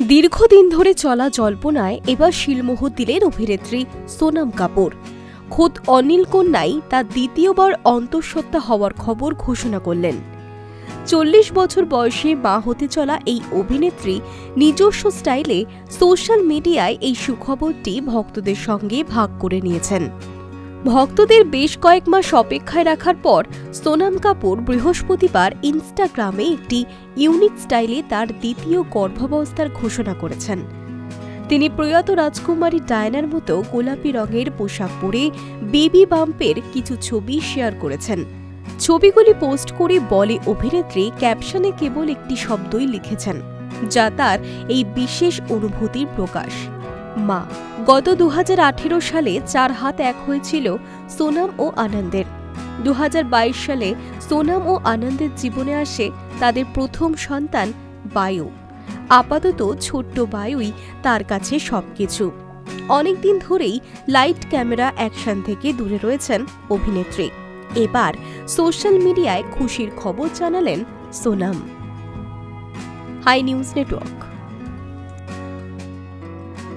দীর্ঘদিন ধরে চলা জল্পনায় এবার শিলমোহর দিলেন অভিনেত্রী সোনাম কাপুর। খোদ অনিল কন্যাই তার দ্বিতীয়বার অন্তঃসত্ত্বা হওয়ার খবর ঘোষণা করলেন। চল্লিশ বছর বয়সে মা হতে চলা এই অভিনেত্রী নিজস্ব স্টাইলে সোশ্যাল মিডিয়ায় এই সুখবরটি ভক্তদের সঙ্গে ভাগ করে নিয়েছেন। ভক্তদের বেশ কয়েক মাস অপেক্ষায় রাখার পর সোনাম কাপুর বৃহস্পতিবার ইনস্টাগ্রামে একটি ইউনিক স্টাইলে তার দ্বিতীয় গর্ভাবস্থার ঘোষণা করেছেন। তিনি প্রয়াত রাজকুমারী ডায়নার মতো গোলাপি রঙের পোশাক পরে বেবি বাম্পের কিছু ছবি শেয়ার করেছেন। ছবিগুলি পোস্ট করে বলে অভিনেত্রী ক্যাপশনে কেবল একটি শব্দই লিখেছেন, যা তার এই বিশেষ অনুভূতির প্রকাশ। মা, গত দু হাজার আঠেরো সালে চার হাত এক হয়েছিল সোনাম ও আনন্দের। দু হাজার বাইশ সালে সোনাম ও আনন্দের জীবনে আসে তাদের প্রথম সন্তান বায়ু। আপাতত ছোট্ট বায়ুই তার কাছে সবকিছু। অনেকদিন ধরেই লাইট ক্যামেরা অ্যাকশন থেকে দূরে রয়েছেন অভিনেত্রী। এবার সোশ্যাল মিডিয়ায় খুশির খবর জানালেন সোনাম। High news network.